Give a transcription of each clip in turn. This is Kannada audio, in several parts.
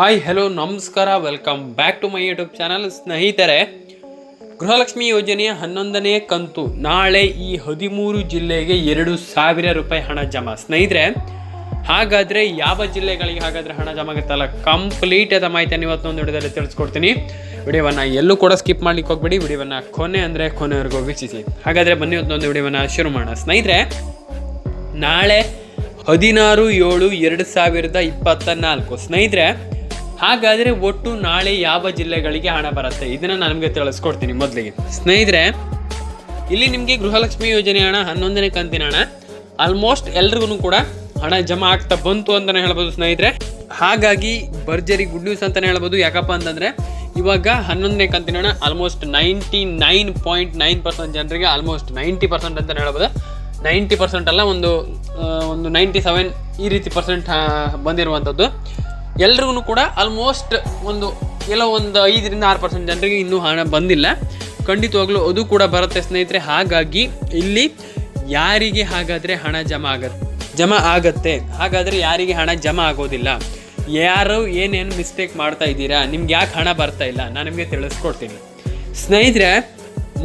ಹಾಯ್ ಹಲೋ ನಮಸ್ಕಾರ welcome back to my YouTube channel ಸ್ನೇಹಿತರೆ, ಗೃಹಲಕ್ಷ್ಮಿ ಯೋಜನೆಯ ಹನ್ನೊಂದನೇ ಕಂತು. ನಾಳೆ ಈ ಹದಿಮೂರು ಜಿಲ್ಲೆಗೆ ಎರಡು ಸಾವಿರ ರೂಪಾಯಿ ಹಣ ಜಮಾ. ಸ್ನೇಹಿತರೆ, ಹಾಗಾದರೆ ಯಾವ ಜಿಲ್ಲೆಗಳಿಗೆ ಹಾಗಾದರೆ ಹಣ ಜಮಾ ಆಗುತ್ತಲ್ಲ? ಕಂಪ್ಲೀಟ್ ಆದ ಮಾಹಿತಿಯನ್ನು ಇವತ್ತೊಂದು ವಿಡಿಯೋದಲ್ಲಿ ತಿಳಿಸ್ಕೊಡ್ತೀನಿ. ವಿಡಿಯೋವನ್ನು ಎಲ್ಲೂ ಕೂಡ ಸ್ಕಿಪ್ ಮಾಡ್ಲಿಕ್ಕೆ ಹೋಗ್ಬೇಡಿ. ವಿಡಿಯೋವನ್ನು ಕೊನೆ ಅಂದರೆ ಕೊನೆವರೆಗೂ ವೀಕ್ಷಿಸಿ. ಹಾಗಾದರೆ ಬನ್ನಿ ಇವತ್ತೊಂದು ವಿಡಿಯೋವನ್ನು ಶುರು ಮಾಡೋಣ. ಸ್ನೇಹಿತರೆ, ನಾಳೆ ಹದಿನಾರು ಏಳು ಎರಡು ಸಾವಿರದ ಇಪ್ಪತ್ತ ನಾಲ್ಕು ಸ್ನೇಹಿತರೆ ಹಾಗಾದರೆ ಒಟ್ಟು ನಾಳೆ ಯಾವ ಜಿಲ್ಲೆಗಳಿಗೆ ಹಣ ಬರುತ್ತೆ? ಇದನ್ನು ನಾನು ನಿಮಗೆ ತಿಳಿಸ್ಕೊಡ್ತೀನಿ ಮೊದಲಿಗೆ. ಸ್ನೇಹಿತರೆ, ಇಲ್ಲಿ ನಿಮಗೆ ಗೃಹಲಕ್ಷ್ಮಿ ಯೋಜನೆ ಹಣ, ಹನ್ನೊಂದನೇ ಕಂತಿನ ಹಣ ಆಲ್ಮೋಸ್ಟ್ ಎಲ್ರಿಗೂ ಕೂಡ ಹಣ ಜಮಾ ಆಗ್ತಾ ಬಂತು ಅಂತಲೇ ಹೇಳ್ಬೋದು ಸ್ನೇಹಿತರೆ. ಹಾಗಾಗಿ ಭರ್ಜರಿ ಗುಡ್ ನ್ಯೂಸ್ ಅಂತಲೇ ಹೇಳ್ಬೋದು. ಯಾಕಪ್ಪ ಅಂತಂದರೆ, ಇವಾಗ ಹನ್ನೊಂದನೇ ಕಂತಿನ ಹಣ almost ninety nine point nine percent ಜನರಿಗೆ ಆಲ್ಮೋಸ್ಟ್ ನೈಂಟಿ ಪರ್ಸೆಂಟ್ ಅಂತಲೇ ಹೇಳ್ಬೋದು. ನೈಂಟಿ ಪರ್ಸೆಂಟ್ ಅಲ್ಲ ಒಂದು ಒಂದು ನೈಂಟಿ ಸೆವೆನ್ ಈ ರೀತಿ ಪರ್ಸೆಂಟ್ ಬಂದಿರುವಂಥದ್ದು ಎಲ್ರಿಗೂ ಕೂಡ ಆಲ್ಮೋಸ್ಟ್ ಒಂದು ಎಲ್ಲೋ ಒಂದು ಐದರಿಂದ ಆರು ಪರ್ಸೆಂಟ್ ಜನರಿಗೆ ಇನ್ನೂ ಹಣ ಬಂದಿಲ್ಲ. ಖಂಡಿತವಾಗ್ಲೂ ಅದು ಕೂಡ ಬರುತ್ತೆ ಸ್ನೇಹಿತರೆ. ಹಾಗಾಗಿ ಇಲ್ಲಿ ಯಾರಿಗೆ ಹಾಗಾದರೆ ಹಣ ಜಮಾ ಆಗತ್ತೆ ಜಮಾ ಆಗತ್ತೆ? ಹಾಗಾದರೆ ಯಾರಿಗೆ ಹಣ ಜಮಾ ಆಗೋದಿಲ್ಲ? ಯಾರು ಏನೇನು ಮಿಸ್ಟೇಕ್ ಮಾಡ್ತಾ ಇದ್ದೀರಾ? ನಿಮ್ಗೆ ಯಾಕೆ ಹಣ ಬರ್ತಾ ಇಲ್ಲ? ನಾನು ನಿಮಗೆ ತಿಳಿಸ್ಕೊಡ್ತೀನಿ. ಸ್ನೇಹಿತರೆ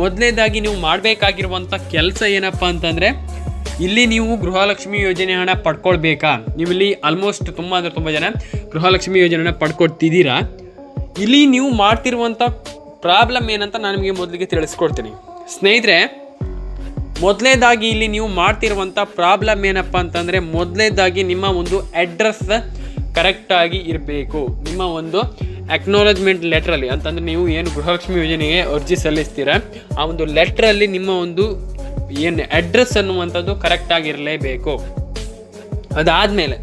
ಮೊದಲನೇದಾಗಿ ನೀವು ಮಾಡಬೇಕಾಗಿರುವಂಥ ಕೆಲಸ ಏನಪ್ಪ ಅಂತಂದರೆ ಇಲ್ಲಿ ನೀವು ಗೃಹಲಕ್ಷ್ಮಿ ಯೋಜನೆ ಹಣ ಪಡ್ಕೊಳ್ಬೇಕಾ? ನೀವು ಇಲ್ಲಿ ಆಲ್ಮೋಸ್ಟ್ ತುಂಬ ಅಂದರೆ ತುಂಬ ಜನ ಗೃಹಲಕ್ಷ್ಮಿ ಯೋಜನೆನ ಪಡ್ಕೊಡ್ತಿದ್ದೀರಾ? ಇಲ್ಲಿ ನೀವು ಮಾಡ್ತಿರುವಂಥ ಪ್ರಾಬ್ಲಮ್ ಏನಂತ ನಾನು ನಿಮಗೆ ಮೊದಲಿಗೆ ತಿಳಿಸ್ಕೊಡ್ತೀನಿ. ಸ್ನೇಹಿತರೆ ಮೊದಲನೇದಾಗಿ ಇಲ್ಲಿ ನೀವು ಮಾಡ್ತಿರುವಂಥ ಪ್ರಾಬ್ಲಮ್ ಏನಪ್ಪ ಅಂತಂದರೆ ಮೊದಲನೇದಾಗಿ ನಿಮ್ಮ ಒಂದು ಅಡ್ರೆಸ್ ಕರೆಕ್ಟಾಗಿ ಇರಬೇಕು. ನಿಮ್ಮ ಒಂದು ಅಕ್ನಾಲಜ್ಮೆಂಟ್ ಲೆಟ್ರಲ್ಲಿ ಅಂತಂದರೆ ನೀವು ಏನು ಗೃಹಲಕ್ಷ್ಮಿ ಯೋಜನೆಗೆ ಅರ್ಜಿ ಸಲ್ಲಿಸ್ತೀರ, ಆ ಒಂದು ಲೆಟ್ರಲ್ಲಿ ನಿಮ್ಮ ಒಂದು ಏನು ಅಡ್ರೆಸ್ ಅನ್ನುವಂಥದ್ದು ಕರೆಕ್ಟಾಗಿರಲೇಬೇಕು ಅದಾದಮೇಲೆ,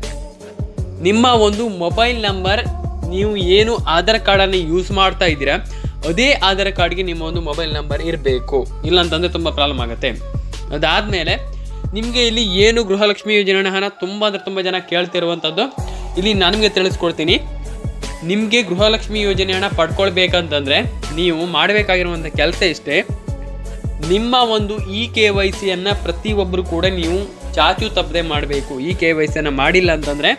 ನಿಮ್ಮ ಒಂದು ಮೊಬೈಲ್ ನಂಬರ್ ನೀವು ಏನು ಆಧಾರ್ ಕಾರ್ಡನ್ನು ಯೂಸ್ ಮಾಡ್ತಾ ಇದ್ದೀರಾ, ಅದೇ ಆಧಾರ್ ಕಾರ್ಡ್ಗೆ ನಿಮ್ಮ ಒಂದು ಮೊಬೈಲ್ ನಂಬರ್ ಇರಬೇಕು. ಇಲ್ಲ ಅಂತಂದರೆ ತುಂಬ ಪ್ರಾಬ್ಲಮ್ ಆಗುತ್ತೆ. ಅದಾದಮೇಲೆ, ನಿಮಗೆ ಇಲ್ಲಿ ಏನು ಗೃಹಲಕ್ಷ್ಮಿ ಯೋಜನೆ ಹಣ ತುಂಬ ಅಂದರೆ ತುಂಬ ಜನ ಕೇಳ್ತಿರುವಂಥದ್ದು, ಇಲ್ಲಿ ನನಗೆ ತಿಳಿಸ್ಕೊಡ್ತೀನಿ. ನಿಮಗೆ ಗೃಹಲಕ್ಷ್ಮಿ ಯೋಜನೆ ಹಣ ಪಡ್ಕೊಳ್ಬೇಕಂತಂದರೆ, ನೀವು ಮಾಡಬೇಕಾಗಿರುವಂಥ ಕೆಲಸ ಇಷ್ಟೇ. ನಿಮ್ಮ ಒಂದು ಇ ಕೆ ವೈ ಸಿಯನ್ನು ಪ್ರತಿಯೊಬ್ಬರು ಕೂಡ ನೀವು ಚಾಚು ತಪ್ಪದೆ ಮಾಡಬೇಕು. ಇ ಕೆ ವೈ ಸಿಯನ್ನು ಮಾಡಿಲ್ಲ ಅಂತಂದರೆ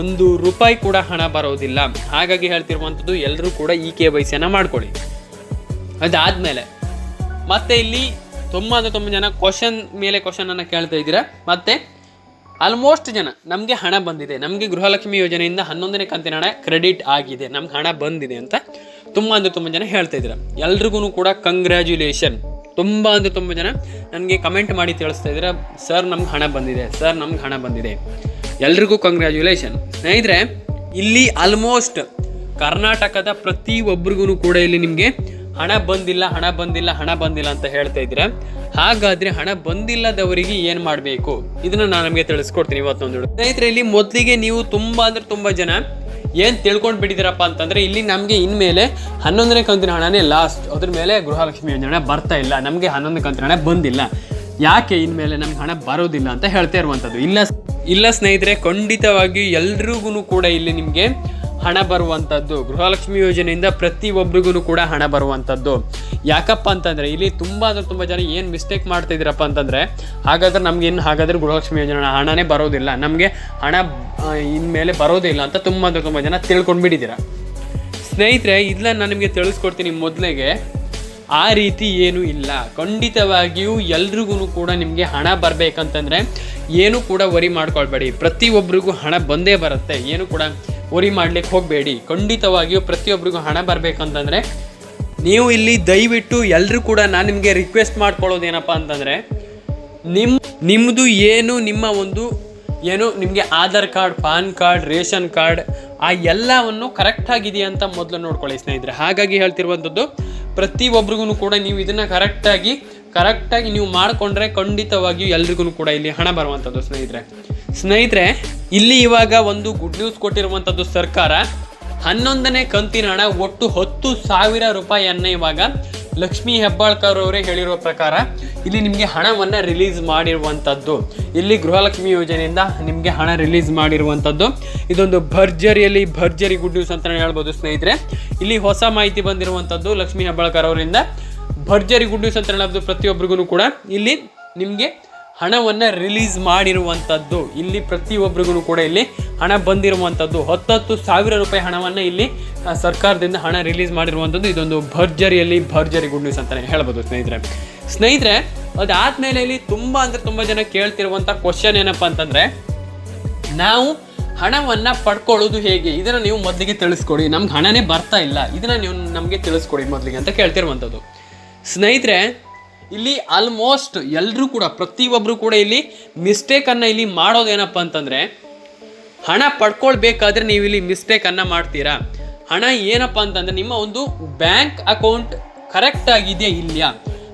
ಒಂದು ರೂಪಾಯಿ ಕೂಡ ಹಣ ಬರೋದಿಲ್ಲ. ಹಾಗಾಗಿ ಹೇಳ್ತಿರುವಂಥದ್ದು ಎಲ್ಲರೂ ಕೂಡ ಇ ಕೆ ವೈ ಸಿಯನ್ನು ಮಾಡ್ಕೊಳ್ಳಿ. ಅದಾದಮೇಲೆ ಮತ್ತೆ ಇಲ್ಲಿ ತುಂಬ ಅಂದರೆ ತುಂಬ ಜನ ಕ್ವಶನ್ ಮೇಲೆ ಕ್ವಶನನ್ನು ಕೇಳ್ತಾ ಇದ್ದೀರಾ? ಮತ್ತು ಆಲ್ಮೋಸ್ಟ್ ಜನ ನಮಗೆ ಹಣ ಬಂದಿದೆ. ನಮಗೆ ಗೃಹಲಕ್ಷ್ಮಿ ಯೋಜನೆಯಿಂದ ಹನ್ನೊಂದನೇ ಕಂತಿನ ಹಣ ಕ್ರೆಡಿಟ್ ಆಗಿದೆ. ನಮ್ಗೆ ಹಣ ಬಂದಿದೆ ಅಂತ ತುಂಬ ಅಂದರೆ ತುಂಬ ಜನ ಹೇಳ್ತಾ ಇದ್ದೀರಾ. ಎಲ್ರಿಗೂ ಕೂಡ ಕಂಗ್ರ್ಯಾಚುಲೇಷನ್ ತುಂಬ ಅಂದರೆ ತುಂಬ ಜನ ನನಗೆ ಕಮೆಂಟ್ ಮಾಡಿ ತಿಳಿಸ್ತಾ ಇದ್ರೆ ಸರ್ ನಮ್ಗೆ ಹಣ ಬಂದಿದೆ. ಸರ್ ನಮ್ಗೆ ಹಣ ಬಂದಿದೆ. ಎಲ್ರಿಗೂ ಕಂಗ್ರ್ಯಾಚುಲೇಷನ್ ಸ್ನೇಹಿತರೆ, ಇಲ್ಲಿ ಆಲ್ಮೋಸ್ಟ್ ಕರ್ನಾಟಕದ ಪ್ರತಿ ಒಬ್ರಿಗೂ ಕೂಡ ಇಲ್ಲಿ ನಿಮಗೆ ಹಣ ಬಂದಿಲ್ಲ ಹಣ ಬಂದಿಲ್ಲ ಹಣ ಬಂದಿಲ್ಲ ಅಂತ ಹೇಳ್ತಾ ಇದ್ದೀರಾ ಹಾಗಾದರೆ ಹಣ ಬಂದಿಲ್ಲದವರಿಗೆ ಏನು ಮಾಡಬೇಕು? ಇದನ್ನು ನಾನು ನಮಗೆ ತಿಳಿಸ್ಕೊಡ್ತೀನಿ ಇವತ್ತೊಂದು. ಸ್ನೇಹಿತರೆ, ಇಲ್ಲಿ ಮೊದಲಿಗೆ ನೀವು ತುಂಬ ಅಂದರೆ ತುಂಬ ಜನ ಏನು ತಿಳ್ಕೊಂಡು ಬಿಟ್ಟಿದ್ದೀರಪ್ಪ ಅಂತಂದರೆ ಇಲ್ಲಿ ನಮಗೆ ಇನ್ಮೇಲೆ ಹನ್ನೊಂದನೇ ಕಂತಿನ ಹಣನೇ ಲಾಸ್ಟ್ ಅದ್ರ ಮೇಲೆ ಗೃಹಲಕ್ಷ್ಮಿ ಯೋಜನೆ ಬರ್ತಾ ಇಲ್ಲ. ನಮಗೆ ಹನ್ನೊಂದು ಕಂತಿನ ಹಣ ಬಂದಿಲ್ಲ. ಯಾಕೆ ಇನ್ಮೇಲೆ ನಮ್ಗೆ ಹಣ ಬರೋದಿಲ್ಲ ಅಂತ ಹೇಳ್ತಾ ಇರುವಂಥದ್ದು. ಇಲ್ಲ ಇಲ್ಲ ಸ್ನೇಹಿತರೆ, ಖಂಡಿತವಾಗಿಯೂ ಎಲ್ರಿಗೂ ಕೂಡ ಇಲ್ಲಿ ನಿಮಗೆ ಹಣ ಬರುವಂಥದ್ದು. ಗೃಹಲಕ್ಷ್ಮಿ ಯೋಜನೆಯಿಂದ ಪ್ರತಿ ಒಬ್ಬರಿಗೂ ಕೂಡ ಹಣ ಬರುವಂಥದ್ದು. ಯಾಕಪ್ಪ ಅಂತಂದರೆ ಇಲ್ಲಿ ತುಂಬ ಅಂದರೆ ತುಂಬ ಜನ ಏನು ಮಿಸ್ಟೇಕ್ ಮಾಡ್ತಿದ್ದೀರಪ್ಪ ಅಂತಂದರೆ, ಹಾಗಾದ್ರೆ ನಮ್ಗೆ ಇನ್ನು ಹಾಗಾದ್ರೆ ಗೃಹಲಕ್ಷ್ಮಿ ಯೋಜನೆ ಹಣನೇ ಬರೋದಿಲ್ಲ. ನಮಗೆ ಹಣ ಇನ್ಮೇಲೆ ಬರೋದಿಲ್ಲ ಅಂತ ತುಂಬ ಅಂದರೆ ತುಂಬ ಜನ ತಿಳ್ಕೊಂಡು ಬಿಟ್ಟಿದ್ದೀರ ಸ್ನೇಹಿತರೆ ಇದನ್ನ ನಾನು ನಿಮಗೆ ತಿಳಿಸ್ಕೊಡ್ತೀನಿ ಮೊದಲಿಗೆ. ಆ ರೀತಿ ಏನೂ ಇಲ್ಲ. ಖಂಡಿತವಾಗಿಯೂ ಎಲ್ರಿಗೂ ಕೂಡ ನಿಮಗೆ ಹಣ ಬರಬೇಕಂತಂದರೆ ಏನು ಕೂಡ ವರಿ ಮಾಡ್ಕೊಳ್ಬೇಡಿ. ಪ್ರತಿಯೊಬ್ಬರಿಗೂ ಹಣ ಬಂದೇ ಬರುತ್ತೆ. ಏನು ಕೂಡ ವರಿ ಮಾಡ್ಲಿಕ್ಕೆ ಹೋಗಬೇಡಿ. ಖಂಡಿತವಾಗಿಯೂ ಪ್ರತಿಯೊಬ್ಬರಿಗೂ ಹಣ ಬರಬೇಕಂತಂದರೆ ನೀವು ಇಲ್ಲಿ ದಯವಿಟ್ಟು ಎಲ್ಲರೂ ಕೂಡ ನಾನು ನಿಮಗೆ ರಿಕ್ವೆಸ್ಟ್ ಮಾಡ್ಕೊಳ್ಳೋದು ಏನಪ್ಪ ಅಂತಂದರೆ ನಿಮ್ಮ ನಿಮ್ಮದು ಏನು, ನಿಮ್ಮ ಒಂದು ಏನು, ನಿಮಗೆ Aadhaar card, PAN card, ration card, ಆ ಎಲ್ಲವನ್ನು ಕರೆಕ್ಟಾಗಿದೆಯಾ ಅಂತ ಮೊದಲು ನೋಡ್ಕೊಳ್ಳಿ ಸ್ನೇಹಿತರೆ. ಹಾಗಾಗಿ ಹೇಳ್ತಿರುವಂಥದ್ದು ಪ್ರತಿಯೊಬ್ಬರಿಗೂ ಕೂಡ ನೀವು ಇದನ್ನು ಕರೆಕ್ಟಾಗಿ ಕರೆಕ್ಟಾಗಿ ನೀವು ಮಾಡಿಕೊಂಡ್ರೆ ಖಂಡಿತವಾಗಿಯೂ ಎಲ್ರಿಗೂ ಕೂಡ ಇಲ್ಲಿ ಹಣ ಬರುವಂಥದ್ದು ಸ್ನೇಹಿತರೆ. ಸ್ನೇಹಿತರೆ, ಇಲ್ಲಿ ಇವಾಗ ಒಂದು ಗುಡ್ ನ್ಯೂಸ್ ಕೊಟ್ಟಿರುವಂಥದ್ದು ಸರ್ಕಾರ. ಹನ್ನೊಂದನೇ ಕಂತಿನ ಹಣ ಒಟ್ಟು ಹತ್ತು ಸಾವಿರ ರೂಪಾಯಿಯನ್ನ ಇವಾಗ ಲಕ್ಷ್ಮೀ ಹೆಬ್ಬಾಳ್ಕರ್ ಅವರೇ ಹೇಳಿರುವ ಪ್ರಕಾರ ಇಲ್ಲಿ ನಿಮಗೆ ಹಣವನ್ನು ರಿಲೀಸ್ ಮಾಡಿರುವಂಥದ್ದು ಇಲ್ಲಿ ಗೃಹಲಕ್ಷ್ಮಿ ಯೋಜನೆಯಿಂದ ನಿಮಗೆ ಹಣ ರಿಲೀಸ್ ಮಾಡಿರುವಂಥದ್ದು ಇದೊಂದು ಭರ್ಜರಿಯಲ್ಲಿ ಭರ್ಜರಿ ಗುಡ್ ನ್ಯೂಸ್ ಅಂತಲೇ ಹೇಳ್ಬೋದು ಸ್ನೇಹಿತರೆ. ಇಲ್ಲಿ ಹೊಸ ಮಾಹಿತಿ ಬಂದಿರುವಂಥದ್ದು ಲಕ್ಷ್ಮೀ ಹೆಬ್ಬಾಳ್ಕರ್ ಅವರಿಂದ. ಭರ್ಜರಿ ಗುಡ್ ನ್ಯೂಸ್ ಅಂತ ಹೇಳೋದು ಪ್ರತಿಯೊಬ್ಬರಿಗೂ ಕೂಡ. ಇಲ್ಲಿ ನಿಮಗೆ ಹಣವನ್ನು ರಿಲೀಸ್ ಮಾಡಿರುವಂಥದ್ದು ಇಲ್ಲಿ ಪ್ರತಿಯೊಬ್ಬರಿಗೂ ಕೂಡ ಇಲ್ಲಿ ಹಣ ಬಂದಿರುವಂಥದ್ದು ಹತ್ತತ್ತು ಸಾವಿರ ರೂಪಾಯಿ ಹಣವನ್ನು ಇಲ್ಲಿ ಸರ್ಕಾರದಿಂದ ಹಣ ರಿಲೀಸ್ ಮಾಡಿರುವಂಥದ್ದು ಇದೊಂದು ಭರ್ಜರಿಯಲ್ಲಿ ಭರ್ಜರಿ ಗುಡ್ ನ್ಯೂಸ್ ಅಂತಲೇ ಹೇಳ್ಬೋದು ಸ್ನೇಹಿತರೆ. ಸ್ನೇಹಿತರೆ ಅದಾದಮೇಲೆ ಇಲ್ಲಿ ತುಂಬ ಅಂದರೆ ತುಂಬ ಜನ ಕೇಳ್ತಿರುವಂಥ ಕ್ವಶನ್ ಏನಪ್ಪ ಅಂತಂದರೆ, ನಾವು ಹಣವನ್ನು ಪಡ್ಕೊಳ್ಳೋದು ಹೇಗೆ? ಇದನ್ನು ನೀವು ಮೊದಲಿಗೆ ತಿಳಿಸ್ಕೊಡಿ. ನಮ್ಗೆ ಹಣನೇ ಬರ್ತಾ ಇಲ್ಲ. ಇದನ್ನು ನೀವು ನಮಗೆ ತಿಳಿಸ್ಕೊಡಿ ಮೊದಲಿಗೆ ಅಂತ ಕೇಳ್ತಿರುವಂಥದ್ದು ಸ್ನೇಹಿತರೆ ಇಲ್ಲಿ ಆಲ್ಮೋಸ್ಟ್ ಎಲ್ಲರೂ ಕೂಡ ಪ್ರತಿಯೊಬ್ಬರು ಕೂಡ ಇಲ್ಲಿ ಮಿಸ್ಟೇಕನ್ನು ಇಲ್ಲಿ ಮಾಡೋದೇನಪ್ಪ ಅಂತಂದರೆ, ಹಣ ಪಡ್ಕೊಳ್ಬೇಕಾದ್ರೆ ನೀವು ಇಲ್ಲಿ ಮಿಸ್ಟೇಕನ್ನು ಮಾಡ್ತೀರಾ? ಹಣ ಏನಪ್ಪ ಅಂತಂದರೆ, ನಿಮ್ಮ ಒಂದು ಬ್ಯಾಂಕ್ ಅಕೌಂಟ್ ಕರೆಕ್ಟ್ ಆಗಿದೆಯಾ ಇಲ್ಲ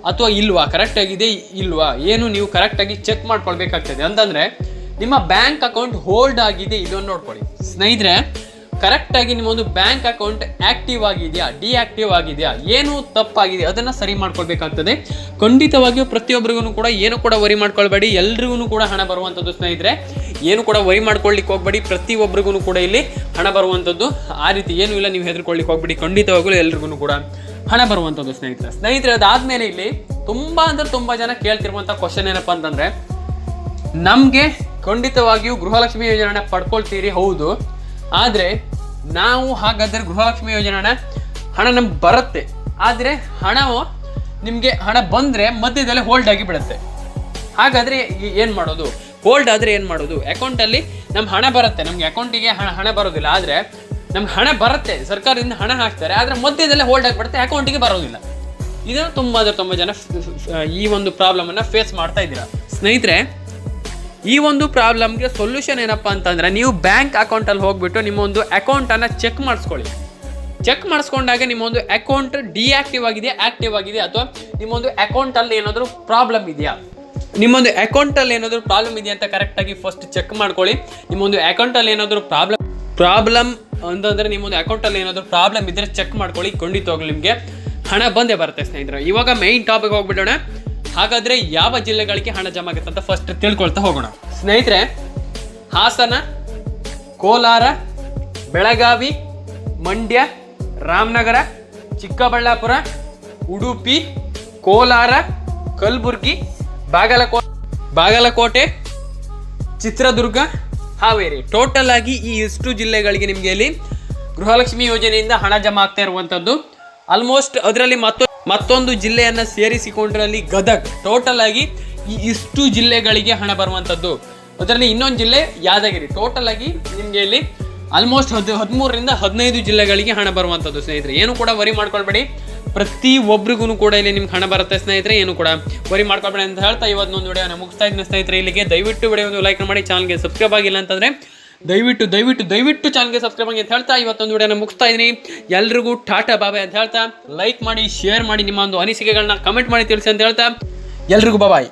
ಅಥವಾ ಇಲ್ವಾ? ಕರೆಕ್ಟ್ ಆಗಿದೆ ಇಲ್ವಾ? ಏನು ನೀವು ಕರೆಕ್ಟಾಗಿ ಚೆಕ್ ಮಾಡ್ಕೊಳ್ಬೇಕಾಗ್ತದೆ. ಅಂತಂದರೆ, ನಿಮ್ಮ ಬ್ಯಾಂಕ್ ಅಕೌಂಟ್ ಹೋಲ್ಡ್ ಆಗಿದೆ ಇಲ್ಲೊಂದು ನೋಡ್ಕೊಳ್ಳಿ. ಸ್ನೇಹಿತರೆ ಕರೆಕ್ಟಾಗಿ ನಿಮ್ಮ ಒಂದು ಬ್ಯಾಂಕ್ ಅಕೌಂಟ್ ಆಕ್ಟಿವ್ ಆಗಿದೆಯಾ ಡಿಆಕ್ಟಿವ್ ಆಗಿದೆಯಾ, ಏನು ತಪ್ಪಾಗಿದೆ, ಅದನ್ನು ಸರಿ ಮಾಡ್ಕೊಳ್ಬೇಕಾಗ್ತದೆ. ಖಂಡಿತವಾಗಿಯೂ ಪ್ರತಿಯೊಬ್ಬರಿಗೂ ಕೂಡ ಏನು ಕೂಡ ವರಿ ಮಾಡ್ಕೊಳ್ಬೇಡಿ, ಎಲ್ರಿಗೂ ಕೂಡ ಹಣ ಬರುವಂಥದ್ದು ಸ್ನೇಹಿತರೆ. ಏನು ಕೂಡ ವರಿ ಮಾಡ್ಕೊಳ್ಳಿಕ್ಕೆ ಹೋಗ್ಬೇಡಿ, ಪ್ರತಿಯೊಬ್ಬರಿಗೂ ಕೂಡ ಇಲ್ಲಿ ಹಣ ಬರುವಂಥದ್ದು ಆ ರೀತಿ ಏನು ಇಲ್ಲ, ನೀವು ಹೆದರ್ಕೊಳ್ಳಿಕ್ಕೆ ಹೋಗ್ಬೇಡಿ, ಖಂಡಿತವಾಗಲೂ ಎಲ್ರಿಗೂ ಕೂಡ ಹಣ ಬರುವಂಥದ್ದು ಸ್ನೇಹಿತರೆ. ಸ್ನೇಹಿತರೆ, ಅದಾದ್ಮೇಲೆ ಇಲ್ಲಿ ತುಂಬಾ ಅಂದ್ರೆ ತುಂಬಾ ಜನ ಕೇಳ್ತಿರುವಂಥ ಕ್ವಶನ್ ಏನಪ್ಪಾ ಅಂತಂದ್ರೆ, ನಮಗೆ ಖಂಡಿತವಾಗಿಯೂ ಗೃಹಲಕ್ಷ್ಮಿ ಯೋಜನೆ ಪಡ್ಕೊಳ್ತೀರಿ, ಹೌದು. ಆದರೆ ನಾವು ಹಾಗಾದ್ರೆ ಗೃಹಲಕ್ಷ್ಮಿ ಯೋಜನೆ ಹಣ ನಮ್ಗೆ ಬರುತ್ತೆ. ಆದರೆ ಹಣವು ನಿಮಗೆ ಹಣ ಬಂದರೆ ಮಧ್ಯದಲ್ಲಿ ಹೋಲ್ಡ್ ಆಗಿ ಬಿಡುತ್ತೆ. ಹಾಗಾದರೆ ಏನು ಮಾಡೋದು? ಹೋಲ್ಡ್ ಆದರೆ ಏನು ಮಾಡೋದು? ಅಕೌಂಟಲ್ಲಿ ನಮ್ಮ ಹಣ ಬರುತ್ತೆ. ನಮಗೆ ಅಕೌಂಟಿಗೆ ಹಣ ಹಣ ಬರೋದಿಲ್ಲ. ಆದರೆ ನಮ್ಗೆ ಹಣ ಬರುತ್ತೆ. ಸರ್ಕಾರದಿಂದ ಹಣ ಹಾಕ್ತಾರೆ. ಆದರೆ ಮಧ್ಯದಲ್ಲೇ ಹೋಲ್ಡ್ ಆಗಿಬಿಡುತ್ತೆ ಅಕೌಂಟಿಗೆ ಬರೋದಿಲ್ಲ. ಇದನ್ನು ತುಂಬ ಅಂದರೆ ತುಂಬ ಜನ ಈ ಒಂದು ಪ್ರಾಬ್ಲಮನ್ನು ಫೇಸ್ ಮಾಡ್ತಾ ಇದ್ದೀರಾ. ಸ್ನೇಹಿತರೆ ಈ ಒಂದು ಪ್ರಾಬ್ಲಮ್ಗೆ ಸೊಲ್ಯೂಷನ್ ಏನಪ್ಪ ಅಂತಂದರೆ ನೀವು ಬ್ಯಾಂಕ್ ಅಕೌಂಟಲ್ಲಿ ಹೋಗ್ಬಿಟ್ಟು ನಿಮ್ಮ ಒಂದು ಅಕೌಂಟನ್ನು ಚೆಕ್ ಮಾಡಿಸ್ಕೊಳ್ಳಿ. ಚೆಕ್ ಮಾಡಿಸ್ಕೊಂಡಾಗ ನಿಮ್ಮೊಂದು ಅಕೌಂಟ್ ಡಿಆಕ್ಟಿವ್ ಆಗಿದೆ ಆಕ್ಟಿವ್ ಆಗಿದೆ ಅಥವಾ ನಿಮ್ಮೊಂದು ಅಕೌಂಟಲ್ಲಿ ಏನಾದರೂ ಪ್ರಾಬ್ಲಮ್ ಇದೆಯಾ? ನಿಮ್ಮೊಂದು ಅಕೌಂಟಲ್ಲಿ ಏನಾದರೂ ಪ್ರಾಬ್ಲಮ್ ಇದೆಯಾ ಅಂತ ಕರೆಕ್ಟಾಗಿ ಫಸ್ಟ್ ಚೆಕ್ ಮಾಡ್ಕೊಳ್ಳಿ. ನಿಮ್ಮೊಂದು ಅಕೌಂಟಲ್ಲಿ ಏನಾದರೂ ಪ್ರಾಬ್ಲಮ್ ಪ್ರಾಬ್ಲಮ್ ಅಂತಂದರೆ ನಿಮ್ಮೊಂದು ಅಕೌಂಟಲ್ಲಿ ಏನಾದರೂ ಪ್ರಾಬ್ಲಮ್ ಇದ್ದರೆ ಚೆಕ್ ಮಾಡ್ಕೊಳ್ಳಿ. ಖಂಡಿತವಾಗ್ಲೂ ನಿಮಗೆ ಹಣ ಬಂದೇ ಬರುತ್ತೆ ಸ್ನೇಹಿತರೆ. ಇವಾಗ ಮೈನ್ ಟಾಪಿಕ್ ಹೋಗ್ಬಿಡೋಣ. ಹಾಗಾದ್ರೆ ಯಾವ ಜಿಲ್ಲೆಗಳಿಗೆ ಹಣ ಜಮಾ ಆಗುತ್ತೆ ಅಂತ ಫಸ್ಟ್ ತಿಳ್ಕೊಳ್ತಾ ಹೋಗೋಣ. ಸ್ನೇಹಿತರೆ, ಹಾಸನ, ಕೋಲಾರ, ಬೆಳಗಾವಿ, ಮಂಡ್ಯ, ರಾಮನಗರ, ಚಿಕ್ಕಬಳ್ಳಾಪುರ, ಉಡುಪಿ, ಕೋಲಾರ, ಕಲಬುರ್ಗಿ ಬಾಗಲಕೋ ಬಾಗಲಕೋಟೆ, ಚಿತ್ರದುರ್ಗ, ಹಾವೇರಿ. ಟೋಟಲ್ ಆಗಿ ಈ ಇಷ್ಟು ಜಿಲ್ಲೆಗಳಿಗೆ ನಿಮಗೆ ಇಲ್ಲಿ ಗೃಹಲಕ್ಷ್ಮಿ ಯೋಜನೆಯಿಂದ ಹಣ ಜಮಾ ಆಗ್ತಾ ಇರುವಂಥದ್ದು ಆಲ್ಮೋಸ್ಟ್ ಅದರಲ್ಲಿ ಮತ್ತೊ ಮತ್ತೊಂದು ಜಿಲ್ಲೆಯನ್ನು ಸೇರಿಸಿಕೊಂಡ್ರಲ್ಲಿ ಗದಗ್. ಟೋಟಲ್ ಆಗಿ ಇಷ್ಟು ಜಿಲ್ಲೆಗಳಿಗೆ ಹಣ ಬರುವಂಥದ್ದು ಅದರಲ್ಲಿ ಇನ್ನೊಂದು ಜಿಲ್ಲೆ ಯಾದಗಿರಿ. ಟೋಟಲ್ ಆಗಿ ನಿಮಗೆ ಇಲ್ಲಿ ಆಲ್ಮೋಸ್ಟ್ ಹದ್, ಹದಿಮೂರರಿಂದ ಹದಿನೈದು ಜಿಲ್ಲೆಗಳಿಗೆ ಹಣ ಬರುವಂಥದ್ದು ಸ್ನೇಹಿತರೆ. ಏನು ಕೂಡ ವರಿ ಮಾಡ್ಕೊಳ್ಬೇಡಿ. ಪ್ರತಿ ಒಬ್ರಿಗೂ ಕೂಡ ಇಲ್ಲಿ ನಿಮ್ಗೆ ಹಣ ಬರುತ್ತೆ ಸ್ನೇಹಿತರೆ. ಏನು ಕೂಡ ವರಿ ಮಾಡ್ಕೊಳ್ಬೇಡಿ ಅಂತ ಹೇಳ್ತಾ ಇವತ್ತೊಂದು ವಿಡಿಯೋನ ಮುಗಿಸ್ತಾ ಇದ್ದೀನಿ ಸ್ನೇಹಿತರೆ. ಇಲ್ಲಿಗೆ ದಯವಿಟ್ಟು ವಿಡಿಯೋ ಒಂದು ಲೈಕ್ ಮಾಡಿ. ಚಾನಲ್ಗೆ ಸಬ್ಸ್ಕ್ರೈಬ್ ಆಗಿಲ್ಲ ಅಂತಂದ್ರೆ ದಯವಿಟ್ಟು ದಯವಿಟ್ಟು ದಯವಿಟ್ಟು ಚಾನಲ್ಗೆ ಸಬ್ಸ್ಕ್ರೈಬ್ ಆಗಿ ಅಂತ ಹೇಳ್ತಾ ಇವತ್ತೊಂದು ವಿಡಿಯೋನ ಮುಗಿಸ್ತಾ ಇದ್ದೀನಿ. ಎಲ್ರಿಗೂ ಟಾಟಾ ಬಾಬಾಯ್ ಅಂತ ಹೇಳ್ತಾ. ಲೈಕ್ ಮಾಡಿ ಶೇರ್ ಮಾಡಿ ನಿಮ್ಮ ಒಂದು ಅನಿಸಿಕೆಗಳನ್ನ ಕಮೆಂಟ್ ಮಾಡಿ ತಿಳಿಸಿ ಅಂತ ಹೇಳ್ತಾ. ಎಲ್ರಿಗೂ ಬಾಯ್